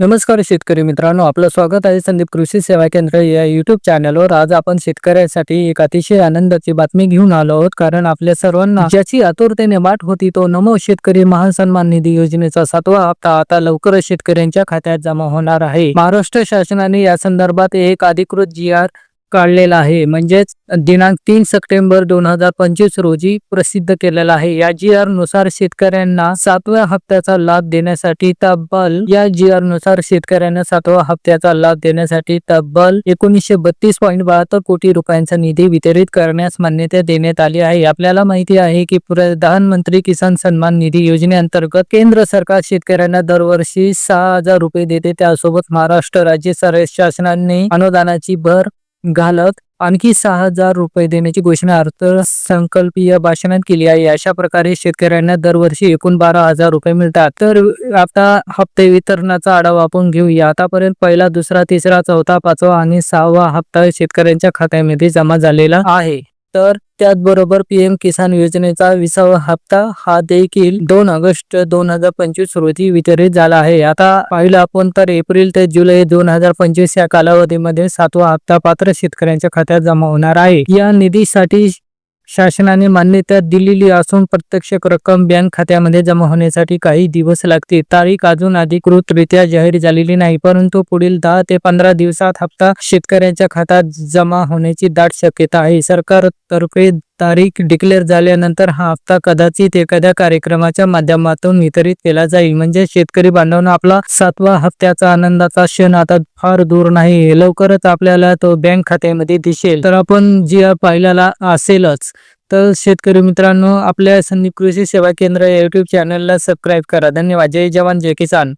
नमस्कार शेतकरी मित्रांनो आपलं स्वागत आहे संदीप कृषी सेवा केंद्र या युट्यूब चॅनलवर आज आपण शेतकऱ्यांसाठी एक अतिशय आनंदाची बातमी घेऊन आलो आहोत कारण आपल्या सर्वांना ज्याची आतुरतेने वाट होती तो नमो शेतकरी महासन्मान निधी योजनेचा सातवा हप्ता आता लवकरच शेतकऱ्यांच्या खात्यात जमा होणार आहे. महाराष्ट्र शासनाने या संदर्भात एक अधिकृत जी आर काढलेला आहे. म्हणजेच दिनांक तीन सप्टेंबर दोन हजार पंचवीस रोजी प्रसिद्ध केलेला आहे. या जी आरनुसार शेतकऱ्यांना सातव्या हप्त्याचा लाभ देण्यासाठी तब्बल या जी आरनुसार शेतकऱ्यांना सातव्या हप्त्याचा लाभ देण्यासाठी तब्बल एकोणीसशे बत्तीस पॉईंट बहात्तर कोटी रुपयांचा निधी वितरित करण्यास मान्यता देण्यात आली आहे. आपल्याला माहिती आहे की प्रधानमंत्री किसान सन्मान निधी योजनेअंतर्गत केंद्र सरकार शेतकऱ्यांना दरवर्षी सहा हजार रुपये देते. त्यासोबत महाराष्ट्र राज्य सर शासनाने अनुदानाची भर घालत आणखी सहा हजार रुपये देण्याची घोषणा अर्थसंकल्पीय भाषणात केली आहे. अशा प्रकारे शेतकऱ्यांना दरवर्षी एकूण बारा हजार रुपये मिळतात. तर आता हप्ते वितरणाचा आढावा आपण घेऊया. आतापर्यंत पहिला दुसरा तिसरा चौथा पाचवा आणि सहावा हप्ता शेतकऱ्यांच्या खात्यामध्ये जमा झालेला आहे. तर त्याचबरोबर पीएम किसान योजनेचा विसावा हप्ता हा देखील दोन ऑगस्ट दोन हजार पंचवीस रोजी वितरित झाला आहे. आता पाहिलं आपण तर एप्रिल ते जुलै दोन हजार पंचवीस या कालावधीमध्ये सातवा हप्ता पात्र शेतकऱ्यांच्या खात्यात जमा होणार आहे. या निधीसाठी शासनाने मान्यता दिलेली असून प्रत्यक्ष रक्कम बँक खात्यामध्ये जमा होण्यासाठी काही दिवस लागतील. तारीख अजून अधिकृतरित्या जाहीर झालेली नाही परंतु पुढील दहा ते पंधरा दिवसात हप्ता शेतकऱ्यांच्या खात्यात जमा होण्याची दाट शक्यता आहे. सरकारतर्फे तारीख डिक्लेअर झाल्यानंतर हा हप्ता कदाचित एखाद्या कार्यक्रमाच्या माध्यमातून वितरित केला जाईल. म्हणजे शेतकरी बांधवांना आपला सातवा हप्त्याचा आनंदाचा क्षण आता फार दूर नाही. लवकरच आपल्याला तो बँक खात्यामध्ये दिसेल. तर आपण जी पाहिलेला असेलच. तर शेतकरी मित्रांनो आपल्या संदीप कृषी सेवा केंद्र या युट्यूब चॅनलला सबस्क्राईब करा. धन्यवाद. जय जवान जय किसान.